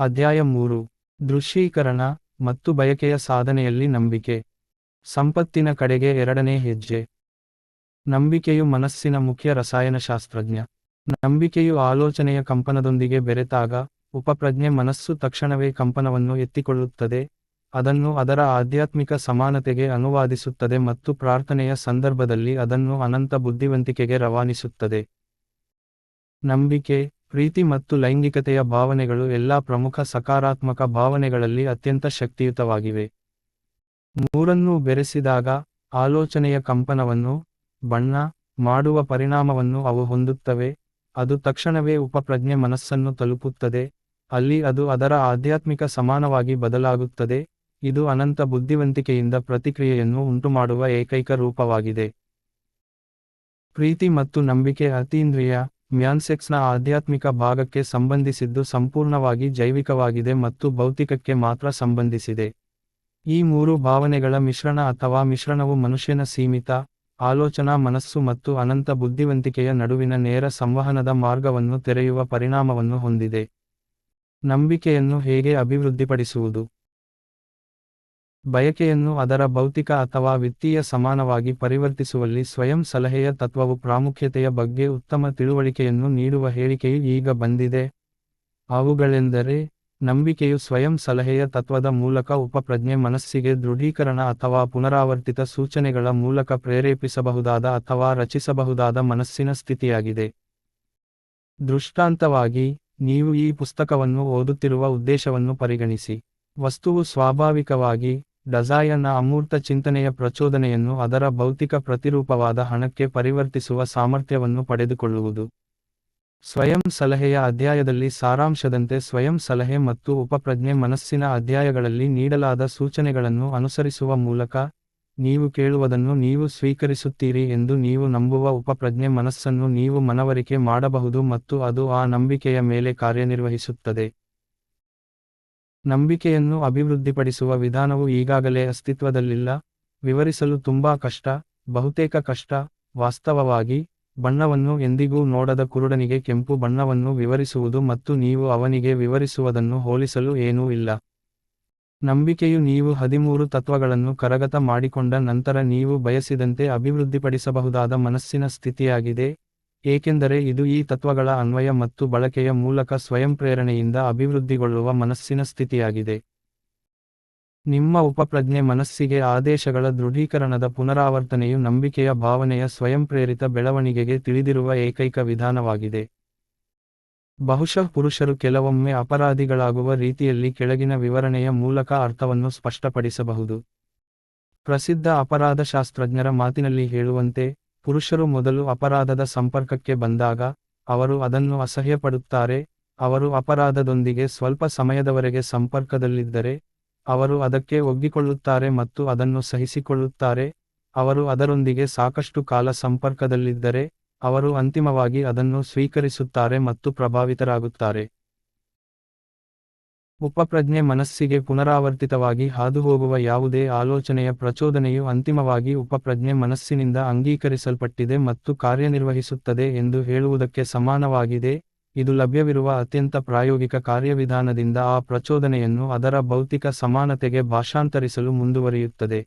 ಅಧ್ಯಾಯ ಮೂರು. ದೃಶ್ಯೀಕರಣ ಮತ್ತು ಬಯಕೆಯ ಸಾಧನೆಯಲ್ಲಿ ನಂಬಿಕೆ. ಸಂಪತ್ತಿನ ಕಡೆಗೆ ಎರಡನೇ ಹೆಜ್ಜೆ. ನಂಬಿಕೆಯು ಮನಸ್ಸಿನ ಮುಖ್ಯ ರಸಾಯನಶಾಸ್ತ್ರಜ್ಞ. ನಂಬಿಕೆಯು ಆಲೋಚನೆಯ ಕಂಪನದೊಂದಿಗೆ ಬೆರೆತಾಗ, ಉಪಪ್ರಜ್ಞೆ ಮನಸ್ಸು ತಕ್ಷಣವೇ ಕಂಪನವನ್ನು ಎತ್ತಿಕೊಳ್ಳುತ್ತದೆ, ಅದನ್ನು ಅದರ ಆಧ್ಯಾತ್ಮಿಕ ಸಮಾನತೆಗೆ ಅನುವಾದಿಸುತ್ತದೆ ಮತ್ತು ಪ್ರಾರ್ಥನೆಯ ಸಂದರ್ಭದಲ್ಲಿ ಅದನ್ನು ಅನಂತ ಬುದ್ಧಿವಂತಿಕೆಗೆ ರವಾನಿಸುತ್ತದೆ. ನಂಬಿಕೆ ಪ್ರೀತಿ ಮತ್ತು ಲೈಂಗಿಕತೆಯ ಭಾವನೆಗಳು ಎಲ್ಲಾ ಪ್ರಮುಖ ಸಕಾರಾತ್ಮಕ ಭಾವನೆಗಳಲ್ಲಿ ಅತ್ಯಂತ ಶಕ್ತಿಯುತವಾಗಿವೆ. ಮೂರನ್ನೂ ಬೆರೆಸಿದಾಗ ಆಲೋಚನೆಯ ಕಂಪನವನ್ನು, ಬಣ್ಣ, ಮಾಡುವ ಪರಿಣಾಮವನ್ನು ಅವು ಹೊಂದುತ್ತವೆ, ಅದು ತಕ್ಷಣವೇ ಉಪಪ್ರಜ್ಞೆ ಮನಸ್ಸನ್ನು ತಲುಪುತ್ತದೆ, ಅಲ್ಲಿ ಅದು ಅದರ ಆಧ್ಯಾತ್ಮಿಕ ಸಮಾನವಾಗಿ ಬದಲಾಗುತ್ತದೆ, ಇದು ಅನಂತ ಬುದ್ಧಿವಂತಿಕೆಯಿಂದ ಪ್ರತಿಕ್ರಿಯೆಯನ್ನು ಉಂಟುಮಾಡುವ ಏಕೈಕ ರೂಪವಾಗಿದೆ. ಪ್ರೀತಿ ಮತ್ತು ನಂಬಿಕೆ ಅತೀಂದ್ರಿಯ ಮ್ಯಾನ್ಸೆಕ್ಸ್ನ ಆಧ್ಯಾತ್ಮಿಕ ಭಾಗಕ್ಕೆ ಸಂಬಂಧಿಸಿದ್ದು ಸಂಪೂರ್ಣವಾಗಿ ಜೈವಿಕವಾಗಿದೆ ಮತ್ತು ಭೌತಿಕಕ್ಕೆ ಮಾತ್ರ ಸಂಬಂಧಿಸಿದೆ. ಈ ಮೂರು ಭಾವನೆಗಳ ಮಿಶ್ರಣ ಅಥವಾ ಮಿಶ್ರಣವು ಮನುಷ್ಯನ ಸೀಮಿತ, ಆಲೋಚನಾ ಮನಸ್ಸು ಮತ್ತು ಅನಂತ ಬುದ್ಧಿವಂತಿಕೆಯ ನಡುವಿನ ನೇರ ಸಂವಹನದ ಮಾರ್ಗವನ್ನು ತೆರೆಯುವ ಪರಿಣಾಮವನ್ನು ಹೊಂದಿದೆ. ನಂಬಿಕೆಯನ್ನು ಹೇಗೆ ಅಭಿವೃದ್ಧಿಪಡಿಸುವುದು? ಬಯಕೆಯನ್ನು ಅದರ ಭೌತಿಕ ಅಥವಾ ವಿತ್ತೀಯ ಸಮಾನವಾಗಿ ಪರಿವರ್ತಿಸುವಲ್ಲಿ ಸ್ವಯಂ ಸಲಹೆಯ ತತ್ವವು ಪ್ರಾಮುಖ್ಯತೆಯ ಬಗ್ಗೆ ಉತ್ತಮ ತಿಳುವಳಿಕೆಯನ್ನು ನೀಡುವ ಹೇಳಿಕೆಯು ಈಗ ಬಂದಿದೆ. ಅವುಗಳೆಂದರೆ, ನಂಬಿಕೆಯು ಸ್ವಯಂ ಸಲಹೆಯ ತತ್ವದ ಮೂಲಕ ಉಪಪ್ರಜ್ಞೆ ಮನಸ್ಸಿಗೆ ದೃಢೀಕರಣ ಅಥವಾ ಪುನರಾವರ್ತಿತ ಸೂಚನೆಗಳ ಮೂಲಕ ಪ್ರೇರೇಪಿಸಬಹುದಾದ ಅಥವಾ ರಚಿಸಬಹುದಾದ ಮನಸ್ಸಿನ ಸ್ಥಿತಿಯಾಗಿದೆ. ದೃಷ್ಟಾಂತವಾಗಿ, ನೀವು ಈ ಪುಸ್ತಕವನ್ನು ಓದುತ್ತಿರುವ ಉದ್ದೇಶವನ್ನು ಪರಿಗಣಿಸಿ. ವಸ್ತುವು ಸ್ವಾಭಾವಿಕವಾಗಿ ಡಜಾಯನ್ನ ಅಮೂರ್ತ ಚಿಂತನೆಯ ಪ್ರಚೋದನೆಯನ್ನು ಅದರ ಭೌತಿಕ ಪ್ರತಿರೂಪವಾದ ಹಣಕ್ಕೆ ಪರಿವರ್ತಿಸುವ ಸಾಮರ್ಥ್ಯವನ್ನು ಪಡೆದುಕೊಳ್ಳುವುದು. ಸ್ವಯಂ ಸಲಹೆಯ ಅಧ್ಯಾಯದಲ್ಲಿ ಸಾರಾಂಶದಂತೆ ಸ್ವಯಂ ಸಲಹೆ ಮತ್ತು ಉಪಪ್ರಜ್ಞೆ ಮನಸ್ಸಿನ ಅಧ್ಯಾಯಗಳಲ್ಲಿ ನೀಡಲಾದ ಸೂಚನೆಗಳನ್ನು ಅನುಸರಿಸುವ ಮೂಲಕ ನೀವು ಕೇಳುವುದನ್ನು ನೀವು ಸ್ವೀಕರಿಸುತ್ತೀರಿ ಎಂದು ನೀವು ನಂಬುವ ಉಪಪ್ರಜ್ಞೆ ಮನಸ್ಸನ್ನು ನೀವು ಮನವರಿಕೆ ಮಾಡಬಹುದು ಮತ್ತು ಅದು ಆ ನಂಬಿಕೆಯ ಮೇಲೆ ಕಾರ್ಯನಿರ್ವಹಿಸುತ್ತದೆ. ನಂಬಿಕೆಯನ್ನು ಅಭಿವೃದ್ಧಿಪಡಿಸುವ ವಿಧಾನವು ಈಗಾಗಲೇ ಅಸ್ತಿತ್ವದಲ್ಲಿಲ್ಲ. ವಿವರಿಸಲು ತುಂಬಾ ಕಷ್ಟ, ಬಹುತೇಕ ಕಷ್ಟ, ವಾಸ್ತವವಾಗಿ, ಬಣ್ಣವನ್ನು ಎಂದಿಗೂ ನೋಡದ ಕುರುಡನಿಗೆ ಕೆಂಪು ಬಣ್ಣವನ್ನು ವಿವರಿಸುವುದು ಮತ್ತು ನೀವು ಅವನಿಗೆ ವಿವರಿಸುವುದನ್ನು ಹೋಲಿಸಲು ಏನೂ ಇಲ್ಲ. ನಂಬಿಕೆಯು ನೀವು ಹದಿಮೂರು ತತ್ವಗಳನ್ನು ಕರಗತ ಮಾಡಿಕೊಂಡ ನಂತರ ನೀವು ಬಯಸಿದಂತೆ ಅಭಿವೃದ್ಧಿಪಡಿಸಬಹುದಾದ ಮನಸ್ಸಿನ ಸ್ಥಿತಿಯಾಗಿದೆ. ಏಕೆಂದರೆ ಇದು ಈ ತತ್ವಗಳ ಅನ್ವಯ ಮತ್ತು ಬಳಕೆಯ ಮೂಲಕ ಸ್ವಯಂಪ್ರೇರಣೆಯಿಂದ ಅಭಿವೃದ್ಧಿಗೊಳ್ಳುವ ಮನಸ್ಸಿನ ಸ್ಥಿತಿಯಾಗಿದೆ. ನಿಮ್ಮ ಉಪಪ್ರಜ್ಞೆ ಮನಸ್ಸಿಗೆ ಆದೇಶಗಳ ದೃಢೀಕರಣದ ಪುನರಾವರ್ತನೆಯು ನಂಬಿಕೆಯ ಭಾವನೆಯ ಸ್ವಯಂಪ್ರೇರಿತ ಬೆಳವಣಿಗೆಗೆ ತಿಳಿದಿರುವ ಏಕೈಕ ವಿಧಾನವಾಗಿದೆ. ಬಹುಶಃ ಪುರುಷರು ಕೆಲವೊಮ್ಮೆ ಅಪರಾಧಿಗಳಾಗುವ ರೀತಿಯಲ್ಲಿ ಕೆಳಗಿನ ವಿವರಣೆಯ ಮೂಲಕ ಅರ್ಥವನ್ನು ಸ್ಪಷ್ಟಪಡಿಸಬಹುದು. ಪ್ರಸಿದ್ಧ ಅಪರಾಧಶಾಸ್ತ್ರಜ್ಞರ ಮಾತಿನಲ್ಲಿ ಹೇಳುವಂತೆ ಪುರುಷರು ಮೊದಲು ಅಪರಾಧದ ಸಂಪರ್ಕಕ್ಕೆ ಬಂದಾಗ, ಅವರು ಅದನ್ನು ಅಸಹ್ಯಪಡುತ್ತಾರೆ. ಅವರು ಅಪರಾಧದೊಂದಿಗೆ ಸ್ವಲ್ಪ ಸಮಯದವರೆಗೆ ಸಂಪರ್ಕದಲ್ಲಿದ್ದರೆ, ಅವರು ಅದಕ್ಕೆ ಒಗ್ಗಿಕೊಳ್ಳುತ್ತಾರೆ ಮತ್ತು ಅದನ್ನು ಸಹಿಸಿಕೊಳ್ಳುತ್ತಾರೆ. ಅವರು ಅದರೊಂದಿಗೆ ಸಾಕಷ್ಟು ಕಾಲ ಸಂಪರ್ಕದಲ್ಲಿದ್ದರೆ, ಅವರು ಅಂತಿಮವಾಗಿ ಅದನ್ನು ಸ್ವೀಕರಿಸುತ್ತಾರೆ ಮತ್ತು ಪ್ರಭಾವಿತರಾಗುತ್ತಾರೆ. ಉಪಪ್ರಜ್ಞೆ ಮನಸ್ಸಿಗೆ ಪುನರಾವರ್ತಿತವಾಗಿ ಹಾದುಹೋಗುವ ಯಾವುದೇ ಆಲೋಚನೆಯ ಪ್ರಚೋದನೆಯು ಅಂತಿಮವಾಗಿ ಉಪಪ್ರಜ್ಞೆ ಮನಸ್ಸಿನಿಂದ ಅಂಗೀಕರಿಸಲ್ಪಟ್ಟಿದೆ ಮತ್ತು ಕಾರ್ಯನಿರ್ವಹಿಸುತ್ತದೆ ಎಂದು ಹೇಳುವುದಕ್ಕೆ ಸಮಾನವಾಗಿದೆ. ಇದು ಲಭ್ಯವಿರುವ ಅತ್ಯಂತ ಪ್ರಾಯೋಗಿಕ ಕಾರ್ಯವಿಧಾನದಿಂದ ಆ ಪ್ರಚೋದನೆಯನ್ನು ಅದರ ಭೌತಿಕ ಸಮಾನತೆಗೆ ಭಾಷಾಂತರಿಸಲು ಮುಂದುವರಿಯುತ್ತದೆ.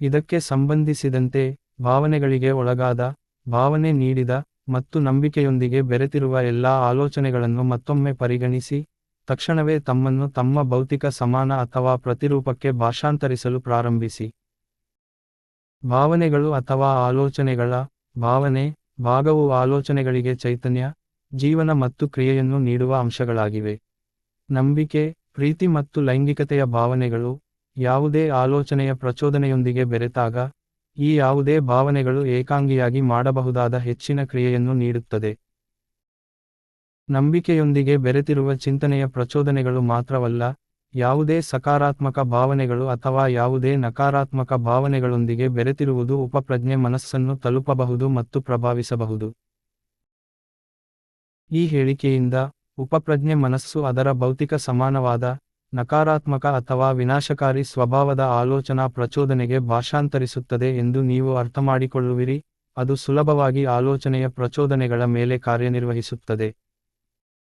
ಇದಕ್ಕೆ ಸಂಬಂಧಿಸಿದಂತೆ ಭಾವನೆಗಳಿಗೆ ಒಳಗಾದ, ಭಾವನೆ ನೀಡಿದ ಮತ್ತು ನಂಬಿಕೆಯೊಂದಿಗೆ ಬೆರೆತಿರುವ ಎಲ್ಲಾ ಆಲೋಚನೆಗಳನ್ನು ಮತ್ತೊಮ್ಮೆ ಪರಿಗಣಿಸಿ, ತಕ್ಷಣವೇ ತಮ್ಮನ್ನು ತಮ್ಮ ಭೌತಿಕ ಸಮಾನ ಅಥವಾ ಪ್ರತಿರೂಪಕ್ಕೆ ಭಾಷಾಂತರಿಸಲು ಪ್ರಾರಂಭಿಸಿ. ಭಾವನೆಗಳು ಅಥವಾ ಆಲೋಚನೆಗಳ ಭಾವನೆ, ಭಾಗವು ಆಲೋಚನೆಗಳಿಗೆ ಚೈತನ್ಯ, ಜೀವನ ಮತ್ತು ಕ್ರಿಯೆಯನ್ನು ನೀಡುವ ಅಂಶಗಳಾಗಿವೆ. ನಂಬಿಕೆ, ಪ್ರೀತಿ ಮತ್ತು ಲೈಂಗಿಕತೆಯ ಭಾವನೆಗಳು ಯಾವುದೇ ಆಲೋಚನೆಯ ಪ್ರಚೋದನೆಯೊಂದಿಗೆ ಬೆರೆತಾಗ ಈ ಯಾವುದೇ ಭಾವನೆಗಳು ಏಕಾಂಗಿಯಾಗಿ ಮಾಡಬಹುದಾದ ಹೆಚ್ಚಿನ ಕ್ರಿಯೆಯನ್ನು ನೀಡುತ್ತದೆ. ನಂಬಿಕೆಯೊಂದಿಗೆ ಬೆರೆತಿರುವ ಚಿಂತನೆಯ ಪ್ರಚೋದನೆಗಳು ಮಾತ್ರವಲ್ಲ, ಯಾವುದೇ ಸಕಾರಾತ್ಮಕ ಭಾವನೆಗಳು ಅಥವಾ ಯಾವುದೇ ನಕಾರಾತ್ಮಕ ಭಾವನೆಗಳೊಂದಿಗೆ ಬೆರೆತಿರುವುದು ಉಪಪ್ರಜ್ಞೆ ಮನಸ್ಸನ್ನು ತಲುಪಬಹುದು ಮತ್ತು ಪ್ರಭಾವಿಸಬಹುದು. ಈ ಹೇಳಿಕೆಯಿಂದ ಉಪಪ್ರಜ್ಞೆ ಮನಸ್ಸು ಅದರ ಭೌತಿಕ ಸಮಾನವಾದ ನಕಾರಾತ್ಮಕ ಅಥವಾ ವಿನಾಶಕಾರಿ ಸ್ವಭಾವದ ಆಲೋಚನಾ ಪ್ರಚೋದನೆಗೆ ಭಾಷಾಂತರಿಸುತ್ತದೆ ಎಂದು ನೀವು ಅರ್ಥಮಾಡಿಕೊಳ್ಳುವಿರಿ. ಅದು ಸುಲಭವಾಗಿ ಆಲೋಚನೆಯ ಪ್ರಚೋದನೆಗಳ ಮೇಲೆ ಕಾರ್ಯನಿರ್ವಹಿಸುತ್ತದೆ.